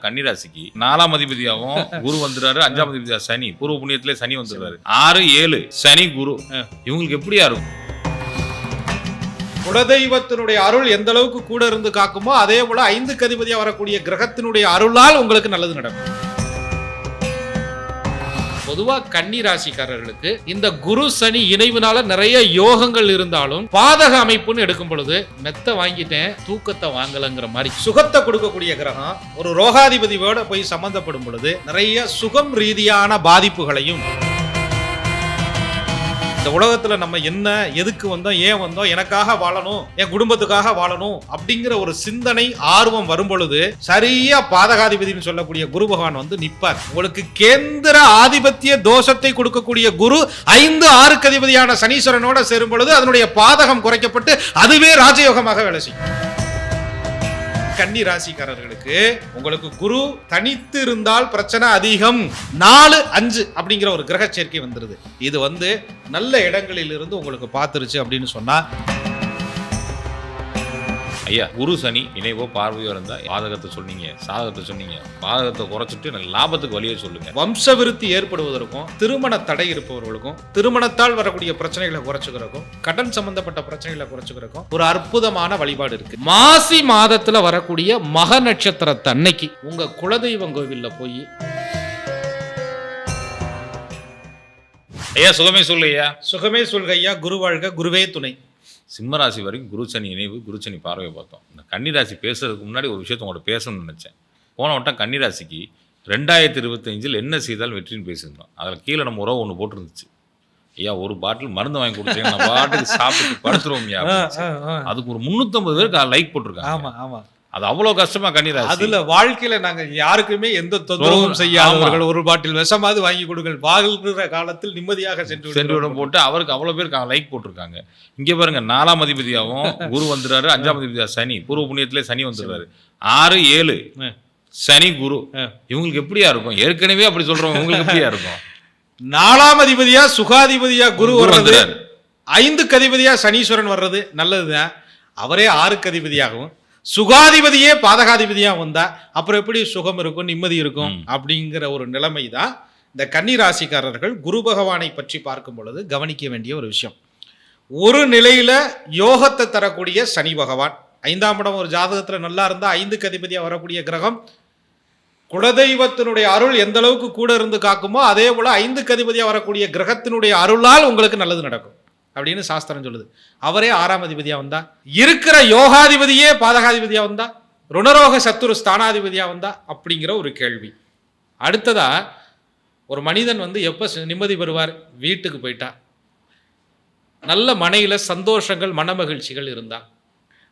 கன்னிராசிக்கு நாலாம் அதிபதியாகவும் குரு வந்துடுறாரு அஞ்சாம் அதிபதியா சனி. பூர்வ புண்ணியத்திலே சனி வந்துடுறாரு. ஆறு ஏழு சனி குரு. இவங்களுக்கு எப்படியா இருக்கும்? குலதெய்வத்தினுடைய அருள் எந்த அளவுக்கு கூட இருந்து காக்குமோ அதே போல ஐந்து கதிபதியா வரக்கூடிய கிரகத்தினுடைய அருளால் உங்களுக்கு நல்லது நடக்கும். பொதுவா கன்னி ராசிக்காரர்களுக்கு இந்த குரு சனி இணைவுனால நிறைய யோகங்கள் இருந்தாலும் பாதக அமைப்புன்னு எடுக்கும் பொழுது மெத்த வாங்கிட்டேன் தூக்கத்தை வாங்கலங்கிற மாதிரி. சுகத்தை கொடுக்கக்கூடிய கிரகம் ஒரு ரோகாதிபதியோட போய் சம்பந்தப்படும் பொழுது நிறைய சுகம் ரீதியான பாதிப்புகளையும் இந்த உலகத்துல நம்ம என்ன எதுக்கு வந்தோம் ஏன் வந்தோம் எனக்காக வாழணும் என் குடும்பத்துக்காக வாழணும் அப்படிங்கிற ஒரு சிந்தனை ஆர்வம் வரும் பொழுது சரியா பாதகாதிபதினு சொல்லக்கூடிய குரு பகவான் வந்து நிப்பார். உங்களுக்கு கேந்திர ஆதிபத்திய தோஷத்தை கொடுக்கக்கூடிய குரு ஐந்து ஆறுக்கு அதிபதியான சனீஸ்வரனோட சேரும் பொழுது அதனுடைய பாதகம் குறைக்கப்பட்டு அதுவே ராஜயோகமாக வேலை செய்யும். கன்னி ராசிக்காரர்களுக்கு உங்களுக்கு குரு தனித்து இருந்தால் பிரச்சனை அதிகம். நாலு அஞ்சு அப்படிங்கிற ஒரு கிரக சேர்க்கை வந்துருது. இது வந்து நல்ல இடங்களில் இருந்து உங்களுக்கு பார்த்துருச்சு அப்படின்னு சொன்னா ஐயா குரு சனி இணைவோ பார்வையோ இருந்தா பாதகத்தை சொன்னீங்க சாதகத்தை சொன்னீங்க. பாதகத்தை குறைச்சிட்டு எனக்கு லாபத்துக்கு வழியை சொல்லுங்க. வம்ச விருத்தி ஏற்படுவதற்கும் திருமண தடை இருப்பவர்களுக்கும் திருமணத்தால் வரக்கூடிய பிரச்சனைகளை குறைச்சுக்கிறக்கும் கடன் சம்பந்தப்பட்ட பிரச்சனைகளை குறைச்சுக்கிறக்கும் ஒரு அற்புதமான வழிபாடு இருக்கு. மாசி மாதத்துல வரக்கூடிய மக நட்சத்திரத்தன்னைக்கு உங்க குலதெய்வம் கோவில்ல போய் ஐயா சுகமே சொல்லு ஐயா. சுகமே சொல்கையா குரு வாழ்க குருவே துணை. சிம்ம ராசி வரைக்கும் குரு சனி இணைவு குரு சனி பார்வையை பார்த்தோம். இந்த கன்னிராசி பேசுறதுக்கு முன்னாடி ஒரு விஷயத்த உங்கள்ட்ட பேசணும்னு நினச்சேன். போன வட்டம் கன்னிராசிக்கு ரெண்டாயிரத்தி இருபத்தஞ்சில் என்ன செய்தால் வெற்றின்னு பேசியிருந்தோம். அதில் கீழே நம்ம உறவு ஒன்று போட்டிருந்துச்சு. ஐயா ஒரு பாட்டில் மருந்து வாங்கி கொடுத்தீங்க நான் பாட்டுக்கு சாப்பிட்டு படுத்துருவோம். அதுக்கு ஒரு முந்நூற்றம்பது பேருக்கு லைக் போட்டிருக்காங்க. ஆமா ஆமா. அது அவ்வளோ கஷ்டமா கன்னிராசி. அதுல வாழ்க்கையில நாங்க யாருக்குமே எந்த தொந்தரவும் செய்யாதவர்கள் ஒரு பாட்டில் விஷமாவது வாங்கி கொடுங்கள். வாழ்கிற காலத்தில் நிம்மதியாக சென்று சென்று விட போட்டு அவருக்கு அவ்வளோ பேருக்கு லைக் போட்டிருக்காங்க. இங்கே பாருங்க நாலாம் அதிபதியாகவும் குரு வந்துடுறாரு அஞ்சாம் அதிபதியா சனி. பூர்வ புண்ணியத்திலே சனி வந்துடுறாரு. ஆறு ஏழு. சனி குரு. இவங்களுக்கு எப்படியா இருக்கும்? ஏற்கனவே அப்படி சொல்றோம் உங்களுக்கு எப்படியா இருக்கும்? நாலாம் அதிபதியா சுகாதிபதியா குரு வர்றது வந்துடுறாரு. ஐந்துக்கு அதிபதியா சனீஸ்வரன் வர்றது நல்லதுதான். அவரே ஆறுக்கு அதிபதியாகவும் சுகாதிபதியே பாதகாதிபதியா வந்தா அப்புறம் எப்படி சுகம் இருக்கும் நிம்மதி இருக்கும். அப்படிங்கிற ஒரு நிலைமை தான் இந்த கன்னி ராசிக்காரர்கள் குரு பகவானை பற்றி பார்க்கும் பொழுது கவனிக்க வேண்டிய ஒரு விஷயம். ஒரு நிலையில யோகத்தை தரக்கூடிய சனி பகவான். ஐந்தாம் இடம் ஒரு ஜாதகத்துல நல்லா இருந்தா ஐந்துக்கு அதிபதியா வரக்கூடிய கிரகம். குலதெய்வத்தினுடைய அருள் எந்த அளவுக்கு கூட இருந்து காக்குமோ அதே போல ஐந்துக்கு அதிபதியா வரக்கூடிய கிரகத்தினுடைய அருளால் உங்களுக்கு நல்லது நடக்கும். அப்படின்னு சாஸ்திரம் சொல்லுது. அவரே ஆறாம் அதிபதியா வந்தா? இருக்கிற யோகாதிபதியே பாதகாதிபதியா வந்தா? ருணரோக சத்துரு ஸ்தானாதிபதியா வந்தா? அப்படிங்கிற ஒரு கேள்வி. அடுத்ததா ஒரு மனிதன் வந்து எப்போ நிம்மதி பெறுவார்? வீட்டுக்கு போயிட்டா. நல்ல மனையில் சந்தோஷங்கள் மனமகிழ்ச்சிகள் இருந்தா.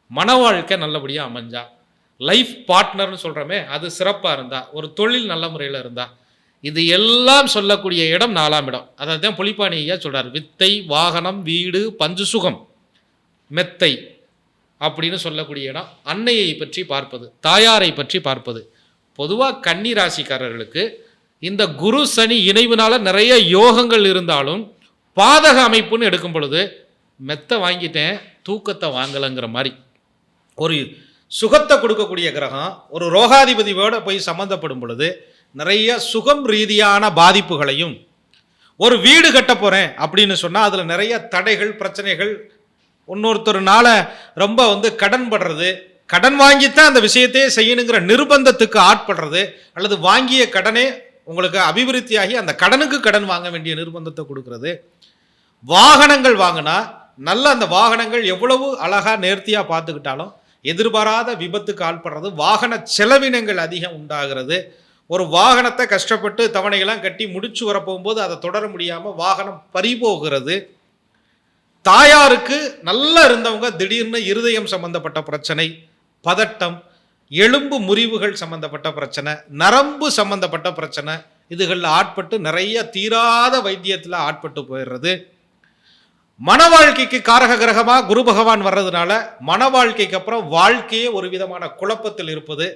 மன வாழ்க்கை நல்லபடியாக அமைஞ்சா. லைஃப் பார்ட்னர்னு சொல்கிறோமே அது சிறப்பாக இருந்தா. ஒரு தொழில் நல்ல முறையில் இருந்தால் இது எல்லாம் சொல்லக்கூடிய இடம் நாலாம் இடம். அதை தான் பொலிப்பானியா சொல்கிறார் வித்தை வாகனம் வீடு பஞ்சு சுகம் மெத்தை அப்படின்னு சொல்லக்கூடிய இடம். அன்னையை பற்றி பார்ப்பது தாயாரை பற்றி பார்ப்பது. பொதுவாக கன்னி ராசிக்காரர்களுக்கு இந்த குரு சனி இணைவுனால நிறைய யோகங்கள் இருந்தாலும் பாதக அமைப்புன்னு எடுக்கும் பொழுது மெத்த வாங்கிட்டேன் தூக்கத்தை வாங்கலைங்கிற மாதிரி. ஒரு சுகத்தை கொடுக்கக்கூடிய கிரகம் ஒரு ரோகாதிபதியோட போய் சம்மந்தப்படும் பொழுது நிறைய சுகம் ரீதியான பாதிப்புகளையும் ஒரு வீடு கட்ட போகிறேன் அப்படின்னு சொன்னால் அதில் நிறைய தடைகள் பிரச்சனைகள் இன்னொருத்தர்னால ரொம்ப வந்து கடன் படுறது கடன் வாங்கித்தான் அந்த விஷயத்தையே செய்யணுங்கிற நிர்பந்தத்துக்கு ஆட்படுறது அல்லது வாங்கிய கடனே உங்களுக்கு அபிவிருத்தியாகி அந்த கடனுக்கு கடன் வாங்க வேண்டிய நிர்பந்தத்தை கொடுக்கறது. வாகனங்கள் வாங்கினா நல்ல அந்த வாகனங்கள் எவ்வளவு அழகாக நேர்த்தியாக பார்த்துக்கிட்டாலும் எதிர்பாராத விபத்துக்கு ஆள்படுறது வாகன செலவினங்கள் அதிகம் உண்டாகிறது. ஒரு வாகனத்தை கஷ்டப்பட்டு தவணைகள்லாம் கட்டி முடிச்சு வர போகும்போது அதை தொடர முடியாமல் வாகனம் பறிபோகிறது தாயாருக்கு நல்லா இருந்தவங்க திடீர்னு இருதயம் சம்பந்தப்பட்ட பிரச்சனை பதட்டம் எலும்பு முறிவுகள் சம்பந்தப்பட்ட பிரச்சனை நரம்பு சம்பந்தப்பட்ட பிரச்சனை இதுகளில் ஆட்பட்டு நிறைய தீராத வைத்தியத்தில் ஆட்பட்டு போயிடுறது. மன வாழ்க்கைக்கு காரக கிரகமாக குரு பகவான் வர்றதுனால மன வாழ்க்கைக்கு அப்புறம் வாழ்க்கையே ஒரு விதமான குழப்பத்தில் இருப்பது.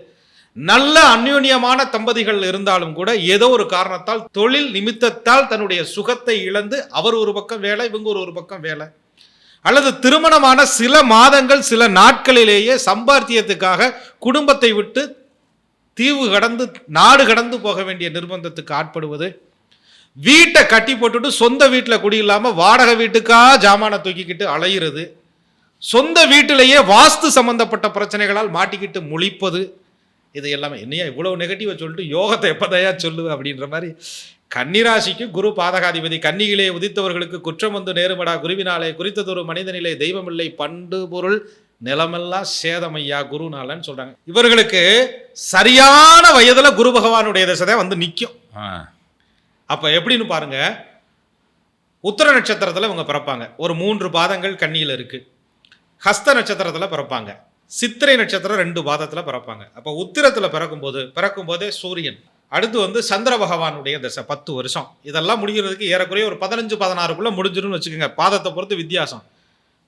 நல்ல அந்யோன்யமான தம்பதிகள் இருந்தாலும் கூட ஏதோ ஒரு காரணத்தால் தொழில் நிமித்தத்தால் தன்னுடைய சுகத்தை இழந்து அவர் ஒரு பக்கம் வேலை இவங்க ஒரு ஒரு பக்கம் வேலை. அல்லது திருமணமான சில மாதங்கள் சில நாட்களிலேயே சம்பாத்தியத்துக்காக குடும்பத்தை விட்டு தீவு கடந்து நாடு கடந்து போக வேண்டிய நிர்பந்தத்துக்கு ஆட்படுவது. வீட்டை கட்டி போட்டுட்டு சொந்த வீட்டில் குடியில்லாமல் வாடகை வீட்டுக்கா ஜாமானை தூக்கிக்கிட்டு அலையிறது. சொந்த வீட்டிலேயே வாஸ்து சம்பந்தப்பட்ட பிரச்சனைகளால் மாட்டிக்கிட்டு முழிப்பது. இது எல்லாமே என்னையா இவ்வளவு நெகட்டிவாக சொல்லிட்டு யோகத்தை எப்போதையா சொல்லு அப்படின்ற மாதிரி கன்னிராசிக்கு குரு பாதகாதிபதி கன்னியிலே உதித்தவர்களுக்கு குற்றம் வந்து நேருமடா குருவினாலே குறித்ததொரு மனிதனிலே தெய்வமில்லை பண்டு பொருள் நிலமெல்லாம் சேதமையா குருநாளன்னு சொல்றாங்க. இவர்களுக்கு சரியான வயதுல குரு பகவானுடைய தசை வந்து நிற்கும் அப்ப எப்படின்னு பாருங்க. உத்தர நட்சத்திரத்துல இவங்க பிறப்பாங்க. ஒரு மூன்று பாதங்கள் கன்னியில இருக்கு. ஹஸ்த நட்சத்திரத்துல பிறப்பாங்க. சித்திரை நட்சத்திரம் ரெண்டு பாதத்தில் பிறப்பாங்க. அப்போ உத்திரத்தில் பிறக்கும்போது பிறக்கும்போதே சூரியன். அடுத்து வந்து சந்திர பகவானுடைய தசை பத்து வருஷம். இதெல்லாம் முடிகிறதுக்கு ஏறக்குறைய ஒரு பதினஞ்சு பதினாறுக்குள்ளே முடிஞ்சிடும்னு வச்சுக்கோங்க. பாதத்தை பொறுத்து வித்தியாசம்.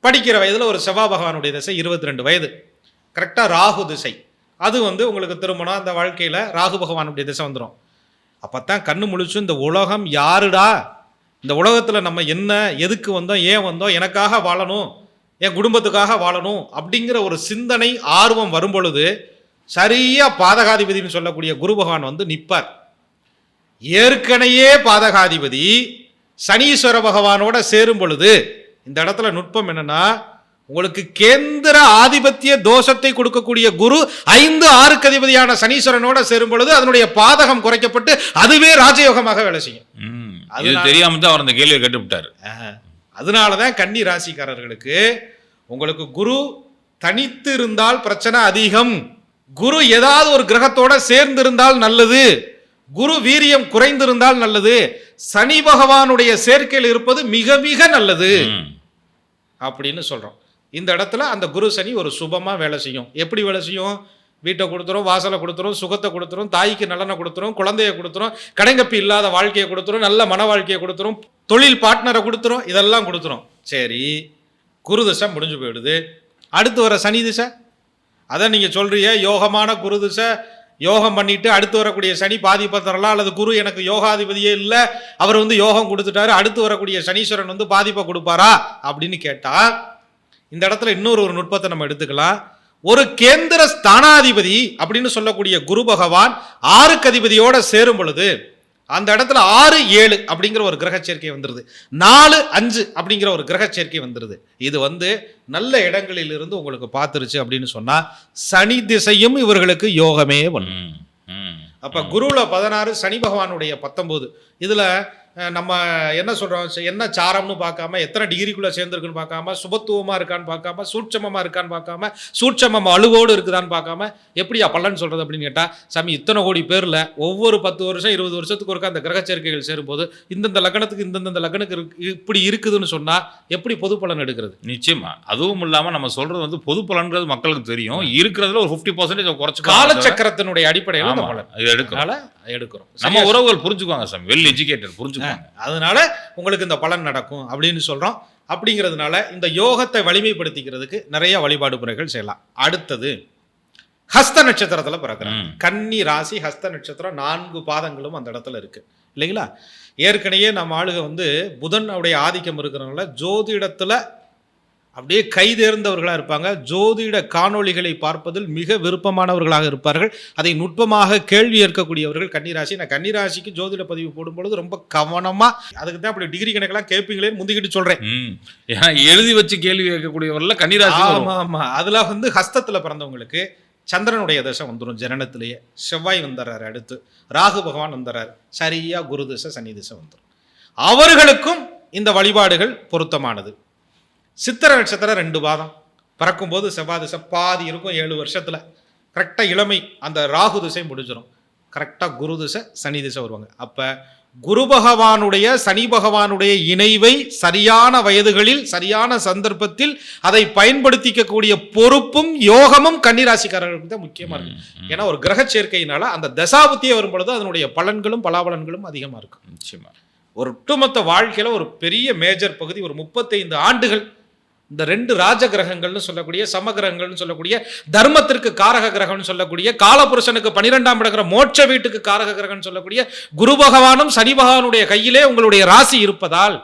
படிக்கிற வயதில் ஒரு செவ்வாய் பகவானுடைய திசை இருபத்தி ரெண்டு வயது கரெக்டாக ராகு திசை. அது வந்து உங்களுக்கு திருமணம் அந்த வாழ்க்கையில் ராகு பகவானுடைய திசை வந்துடும் அப்போ தான் கண்ணு முழிச்சு இந்த உலகம் யாருடா? இந்த உலகத்தில் நம்ம என்ன எதுக்கு வந்தோம் ஏன் வந்தோம் எனக்காக வாழணும். என் குடும்பத்துக்காக வாழணும் அப்படிங்கிற ஒரு சிந்தனை ஆர்வம் வரும் பொழுது சரியா பாதகாதிபதினு சொல்லக்கூடிய குரு பகவான் வந்து நிற்பார் ஏற்கனவே பாதகாதிபதி சனீஸ்வர பகவானோட சேரும் பொழுது இந்த இடத்துல நுட்பம் என்னன்னா உங்களுக்கு கேந்திர ஆதிபத்திய தோஷத்தை கொடுக்கக்கூடிய குரு ஐந்து ஆறுக்கு அதிபதியான சனீஸ்வரனோட சேரும் பொழுது அதனுடைய பாதகம் குறைக்கப்பட்டு அதுவே ராஜயோகமாக வேலை செய்யும். அதனால- தெரியாம தான் அவர் அந்த கேள்வியை கேட்டுவிட்டாரு. அதனால தான் கன்னி ராசிக்காரர்களுக்கு உங்களுக்கு குரு தனித்து இருந்தால் பிரச்சனை அதிகம். குரு ஏதாவது ஒரு கிரகத்தோட சேர்ந்து இருந்தால் நல்லது. குரு வீரியம் குறைந்திருந்தால் நல்லது. சனி பகவானுடைய சேர்க்கையில் இருப்பது மிக மிக நல்லது. அப்படின்னு சொல்றோம். இந்த இடத்துல அந்த குரு சனி ஒரு சுபமா வேலை செய்யும். எப்படி வேலை செய்யும்? வீட்டை கொடுத்துரும் வாசலை கொடுத்துரும் சுகத்தை கொடுத்துரும் தாய்க்கு நலனை கொடுத்துரும் குழந்தைய கொடுத்துரும் கடைங்கப்பி இல்லாத வாழ்க்கையை கொடுத்துரும் நல்ல மன வாழ்க்கையை கொடுத்துரும் தொழில் பார்ட்னரை கொடுத்துரும் இதெல்லாம் கொடுத்துரும். சரி குரு திசை முடிஞ்சு போயிடுது. அடுத்து வர சனி திசை. அதான் நீங்கள் சொல்கிறீங்க யோகமான குரு திசை. யோகம் பண்ணிட்டு அடுத்து வரக்கூடிய சனி பாதிப்பை தரலாம் அல்லது குரு எனக்கு யோகாதிபதியே இல்லை அவர் வந்து யோகம் கொடுத்துட்டாரு அடுத்து வரக்கூடிய சனீஸ்வரன் வந்து பாதிப்பை கொடுப்பாரா அப்படின்னு கேட்டால் இந்த இடத்துல இன்னொரு ஒரு நுட்பத்தை நம்ம எடுத்துக்கலாம். ஒரு கேந்திர ஸ்தானாதிபதி அப்படின்னு சொல்லக்கூடிய குரு பகவான் ஆறுக்கு அதிபதியோட சேரும் பொழுது அந்த இடத்துல ஆறு ஏழு அப்படிங்கிற ஒரு கிரக சேர்க்கை வந்துருது. நாலு அஞ்சு அப்படிங்கிற ஒரு கிரக சேர்க்கை வந்துருது. இது வந்து நல்ல இடங்களில் இருந்து உங்களுக்கு பார்த்துருச்சு அப்படின்னு சொன்னா சனி திசையும் இவர்களுக்கு யோகமே பண்ணும். அப்ப குருவுல பதினாறு சனி பகவானுடைய பத்தொன்பது இதுல நம்ம என்ன சொல்றோம்? ச- என்ன சாரம்னு பார்க்காம எத்தனை டிகிரிக்குள்ள சேர்ந்துருக்குன்னு பார்க்காம சுபத்துவமா இருக்கான்னு பார்க்காம சூட்சமமா இருக்கான்னு பார்க்காம சூட்சமம் அழுவோடு இருக்குதான்னு பார்க்காம எப்படியா பலன் சொல்றது அப்படின்னு கேட்டா சாமி இத்தனை கோடி பேர்ல ஒவ்வொரு பத்து வருஷம் இருபது வருஷத்துக்கு ஒருக்கா அந்த கிரக சேர்க்கைகள் சேரும்போது இந்தந்த லக்னத்துக்கு இந்தந்த லக்னத்துக்கு இருக்கு- இப்படி இருக்குதுன்னு சொன்னா எப்படி பொது பலன் எடுக்கிறது? நிச்சயமா. அதுவும் இல்லாம நம்ம சொல்றது வந்து பொது பலன்றது மக்களுக்கு தெரியும். இருக்கிறதுல ஒரு ஃபிஃப்டி பர்சன்டேஜ் குறைச்சு காலச்சக்கரத்தினுடைய அடிப்படையில் அதனால எடுக்கிறோம். நம்ம உறவுகள் புரிஞ்சுக்குவாங்க சாமி. வெல் எஜுகேட்டட் புரிஞ்சுக்குவாங்க அதனால உங்களுக்கு இந்த பலன் நடக்கும் அப்படின்னு சொல்றோம். அப்படிங்கிறதுனால இந்த யோகத்தை வலிமைப்படுத்திக்கிறதுக்கு நிறைய வழிபாடு முறைகள் செய்யலாம். அடுத்தது ஹஸ்த நட்சத்திரத்துல பிறக்கிறாங்க ம். கன்னி ராசி ஹஸ்த நட்சத்திரம் நான்கு பாதங்களும் அந்த இடத்துல இருக்கு. இல்லைங்களா? ஏற்கனவே நம்ம ஆளுக வந்து புதன் உடைய ஆதிக்கம் இருக்கிறனால ஜோதிடத்துல அப்படியே கைதேர்ந்தவர்களாக இருப்பாங்க. ஜோதிட காணொளிகளை பார்ப்பதில் மிக விருப்பமானவர்களாக இருப்பார்கள். அதை நுட்பமாக கேள்வி ஏற்கக்கூடியவர்கள் கன்னிராசி. நான் கன்னிராசிக்கு ஜோதிட பதிவு போடும்பொழுது ரொம்ப கவனமா அதுக்கு தான் அப்படி டிகிரி கணக்கெல்லாம் கேட்பீங்களேன்னு முந்திக்கிட்டு சொல்றேன். ம். ஏன்னா எழுதி வச்சு கேள்வி கேட்கக்கூடியவர்ல கன்னிராசி வரும். ஆமா. ஆமா அதுல வந்து ஹஸ்தத்துல பிறந்தவங்களுக்கு சந்திரனுடைய தசை வந்துடும் ஜனனத்திலேயே. செவ்வாய் வந்துடுறாரு அடுத்து. ராகு பகவான் வந்துடுறாரு சரியா குரு திசை சனி திசை வந்துடும் அவர்களுக்கும் இந்த வழிபாடுகள் பொருத்தமானது. சித்திர நட்சத்திரம் ரெண்டு பாதம். பிறக்கும்போது செவ்வாய் திசை பாதி இருக்கும் ஏழு வருஷத்துல. கரெக்டா இளமை அந்த ராகு திசை முடிஞ்சிடும் கரெக்டா குரு திசை சனி திசை வருவாங்க. அப்ப குரு பகவானுடைய சனி பகவானுடைய இணைவை சரியான வயதுகளில் சரியான சந்தர்ப்பத்தில் அதை பயன்படுத்திக்கக்கூடிய பொறுப்பும் யோகமும் கன்னிராசிக்காரர்களுக்கு தான் முக்கியமா இருக்கு. ம், ம். ஏன்னா ஒரு கிரக சேர்க்கையினால அந்த தசாபுத்தியே வரும் பொழுது அதனுடைய பலன்களும் பலாபலன்களும் அதிகமா இருக்கும் நிச்சயமா. ஒரு ஒட்டுமொத்த வாழ்க்கையில ஒரு பெரிய மேஜர் பகுதி ஒரு முப்பத்தைந்து ஆண்டுகள் இந்த ரெண்டு ராஜ கிரகங்கள்னு சொல்லக்கூடிய சமகிரகங்கள்னு சொல்லக்கூடிய தர்மத்திற்கு காரக கிரகம்னு சொல்லக்கூடிய காலபுருஷனுக்கு பனிரெண்டாம் இடங்கிற மோட்ச வீட்டுக்கு காரக கிரகம்னு சொல்லக்கூடிய குரு பகவானும் சனி பகவானுடைய கையிலே உங்களுடைய ராசி இருப்பதால்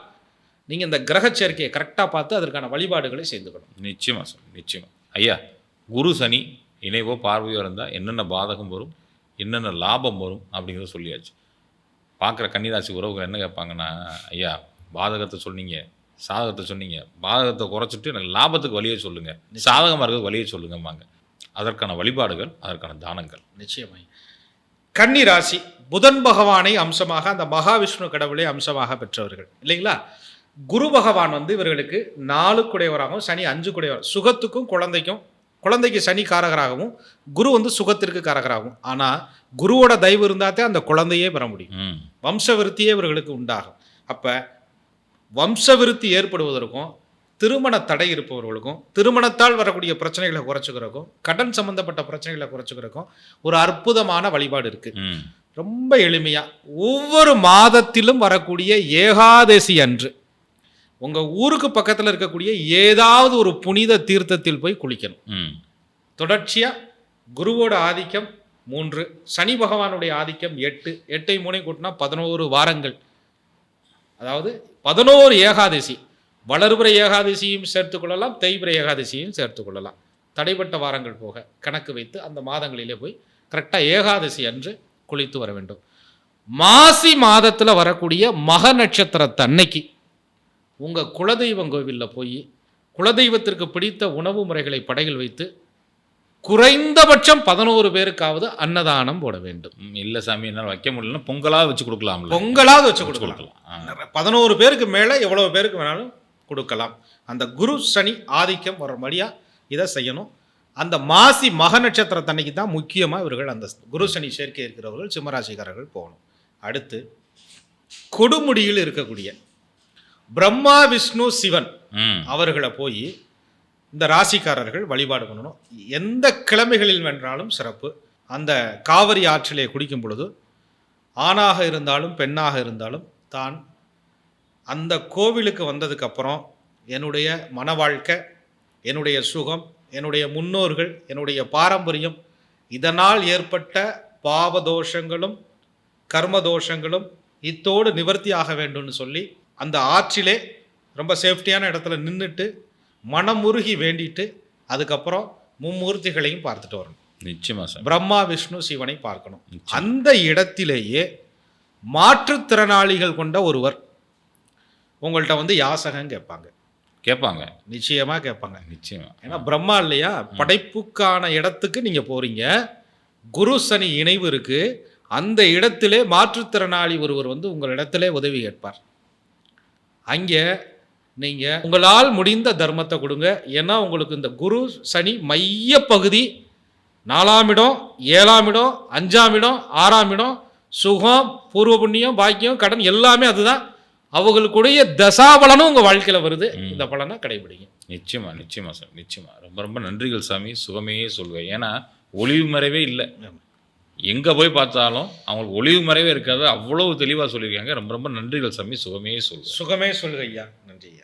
நீங்கள் இந்த கிரக சேர்க்கையை கரெக்டாக பார்த்து அதற்கான வழிபாடுகளை செய்துக்கணும் நிச்சயமாக சார் நிச்சயமாக ஐயா குரு சனி இணைவோ பார்வையோ இருந்தால் என்னென்ன பாதகம் வரும் என்னென்ன லாபம் வரும் அப்படிங்கிறத சொல்லியாச்சு. பார்க்குற கன்னிராசி உறவுகள் என்ன கேட்பாங்கன்னா ஐயா பாதகத்தை சொன்னீங்க சாதகத்தை சொன்னீங்க. பாதகத்தை குறைச்சிட்டு எனக்கு லாபத்துக்கு வழியை சொல்லுங்கள் சாதகமாக இருக்கிறது வழியை சொல்லுங்கம்பாங்க. அதற்கான வழிபாடுகள் அதற்கான தானங்கள். நிச்சயமாய் கன்னி ராசி புதன் பகவானை அம்சமாக அந்த மகாவிஷ்ணு கடவுளை அம்சமாக பெற்றவர்கள். இல்லைங்களா? குரு பகவான் வந்து இவர்களுக்கு நாலு குடையவராகவும் சனி அஞ்சு குடையவர் சுகத்துக்கும் குழந்தைக்கும் குழந்தைக்கு சனி காரகராகவும் குரு வந்து சுகத்திற்கு காரகராகும் ஆனால் குருவோட தயவு இருந்தாத்தே அந்த குழந்தையே பெற முடியும். வம்சவிருத்தியே இவர்களுக்கு உண்டாகும். அப்போ வம்சவிருத்தி ஏற்படுவதற்கும் திருமண தடை இருப்பவர்களுக்கும் திருமணத்தால் வரக்கூடிய பிரச்சனைகளை குறைச்சிக்கிறக்கும் கடன் சம்பந்தப்பட்ட பிரச்சனைகளை குறைச்சிக்கிறக்கும் ஒரு அற்புதமான வழிபாடு இருக்கு. ம். ரொம்ப எளிமையா ஒவ்வொரு மாதத்திலும் வரக்கூடிய ஏகாதசி அன்று உங்க ஊருக்கு பக்கத்தில் இருக்கக்கூடிய ஏதாவது ஒரு புனித தீர்த்தத்தில் போய் குளிக்கணும். ம். தொடர்ச்சியா குருவோட ஆதிக்கம் மூன்று சனி பகவானுடைய ஆதிக்கம் எட்டு எட்டை மூணை கூட்டினா பதினோரு வாரங்கள். அதாவது பதினோரு ஏகாதசி. வளர்புற ஏகாதசியும் சேர்த்துக்கொள்ளலாம் கொள்ளலாம் ஏகாதசியும் சேர்த்துக்கொள்ளலாம் தடைப்பட்ட வாரங்கள் போக கணக்கு வைத்து அந்த மாதங்களிலே போய் கரெக்டாக ஏகாதசி அன்று குளித்து வர வேண்டும். மாசி மாதத்தில் வரக்கூடிய மக நட்சத்திரத்தை அன்னைக்கு உங்கள் குலதெய்வம் கோவிலில் போய் குலதெய்வத்திற்கு பிடித்த உணவு முறைகளை படையில் வைத்து குறைந்தபட்சம் பதினோரு பேருக்காவது அன்னதானம் போட வேண்டும். இல்ல சாமி என்னால் வைக்க முடியலன்னா பொங்கலாக வச்சு கொடுக்கலாம்ல. பொங்கலாவது வச்சு கொடுக்கலாம். கொடுக்கலாம். பதினோரு பேருக்கு மேலே எவ்வளவு பேருக்கு வேணாலும் கொடுக்கலாம். அந்த குரு சனி ஆதிக்கம் வர வழியா இதை செய்யணும். அந்த மாசி மக நட்சத்திரத்தன்னைக்கு தான் முக்கியமாக இவர்கள் அந்த குரு சனி சேர்க்கை இருக்கிறவர்கள் சிம்மராசிக்காரர்கள் போகணும். அடுத்து கொடுமுடியில் இருக்கக்கூடிய பிரம்மா விஷ்ணு சிவன் அவர்களை போய் இந்த ராசிக்காரர்கள் வழிபாடு பண்ணணும். எந்த கிழமைகளில் வென்றாலும் சிறப்பு. அந்த காவிரி ஆற்றிலே குடிக்கும் பொழுது ஆணாக இருந்தாலும் பெண்ணாக இருந்தாலும் தான் அந்த கோவிலுக்கு வந்ததுக்கப்புறம் என்னுடைய மன வாழ்க்கை என்னுடைய சுகம் என்னுடைய முன்னோர்கள் என்னுடைய பாரம்பரியம் இதனால் ஏற்பட்ட பாவதோஷங்களும் கர்மதோஷங்களும் இத்தோடு நிவர்த்தி ஆக வேண்டும்னு சொல்லி அந்த ஆற்றிலே ரொம்ப சேஃப்டியான இடத்துல நின்றுட்டு மனமுருகி வேண்டிட்டு அதுக்கப்புறம் மும்மூர்த்திகளையும் பார்த்துட்டு வரணும். நிச்சயமா சார். பிரம்மா விஷ்ணு சிவனை பார்க்கணும். அந்த இடத்திலேயே மாற்றுத்திறனாளிகள் கொண்ட ஒருவர் உங்கள்கிட்ட வந்து யாசகம் கேட்பாங்க. கேட்பாங்க. நிச்சயமா கேட்பாங்க. நிச்சயமா. ஏன்னா பிரம்மா இல்லையா? படைப்புக்கான இடத்துக்கு நீங்க போறீங்க. குரு சனி இணைவு இருக்கு. அந்த இடத்திலே மாற்றுத்திறனாளி ஒருவர் வந்து உங்கள் இடத்திலே உதவி கேட்பார். அங்கே நீங்க உங்களால் முடிந்த தர்மத்தை கொடுங்க. ஏன்னா உங்களுக்கு இந்த குரு சனி மைய பகுதி. நாலாம் இடம் ஏழாம் இடம் அஞ்சாம் இடம் ஆறாம் இடம். சுகம் பூர்வ புண்ணியம் பாக்கியம் கடன் எல்லாமே அதுதான். அவங்களுக்குடைய தசாபலனும் உங்க வாழ்க்கையில வருது. இந்த பலனை கடைபிடிங்க. நிச்சயமா நிச்சயமா சார் நிச்சயமா. ரொம்ப ரொம்ப நன்றிகள் சாமி. சுகமே சொல்லுவேன். ஏன்னா ஒளிவு மறைவே இல்லை. எங்கே போய் பார்த்தாலும் அவங்களுக்கு ஒளிவு மறைவே இருக்காது. அவ்வளவு தெளிவாக சொல்லியிருக்காங்க. ரொம்ப ரொம்ப நன்றிகள் சாமி. சுகமே சொல்லு சுகமே சொல்லுங்க ஐயா. நன்றி ஐயா.